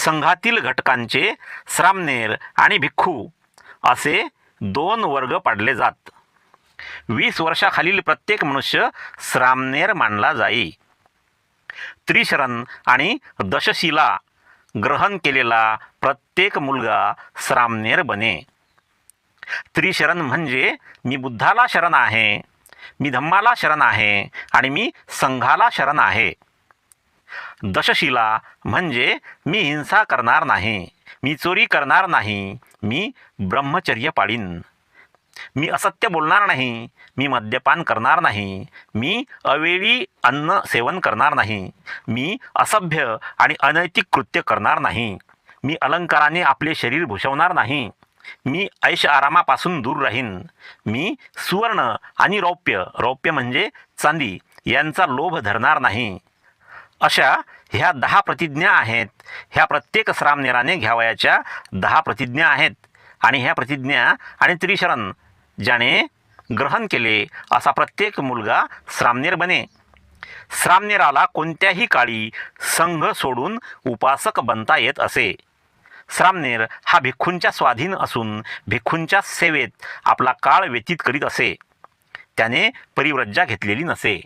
संघातील घटकांचे श्रामनेर आणि भिक्खू असे दोन वर्ग पाडले जात. वीस वर्षाखालील प्रत्येक मनुष्य श्रामनेर मानला जाई. त्रिशरण आणि दशशिला ग्रहण केलेला प्रत्येक मुलगा श्रामनेर बने. त्रिशरण म्हणजे मी बुद्धाला शरण आहे मी धम्माला शरण आहे आणि मी संघाला शरण आहे. दशशिला म्हणजे मी हिंसा करणार नाही मी चोरी करणार नाही मी ब्रह्मचर्य पाळीन मी असत्य बोलणार नाही मी मद्यपान करणार नाही मी अवेळी अन्न सेवन करणार नाही मी असभ्य आणि अनैतिक कृत्य करणार नाही मी अलंकाराने आपले शरीर भूषवणार नाही मी ऐश आरामापासून दूर राहीन मी सुवर्ण आणि रौप्य रौप्य म्हणजे चांदी यांचा लोभ धरणार नाही अशा ह्या दहा प्रतिज्ञा आहेत. ह्या प्रत्येक श्रामनेराने घ्यावयाच्या दहा प्रतिज्ञा आहेत. आणि ह्या प्रतिज्ञा आणि त्रिशरण ज्याने ग्रहण केले असा प्रत्येक मुलगा श्रामनेर बने. श्रामनेराला कोणत्याही काळी संघ सोडून उपासक बनता येत असे. श्रामनेर हा भिक्खूंच्या स्वाधीन असून भिक्खूंच्या सेवेत आपला काळ व्यतीत करीत असे. त्याने परिव्रज्जा घेतलेली नसे.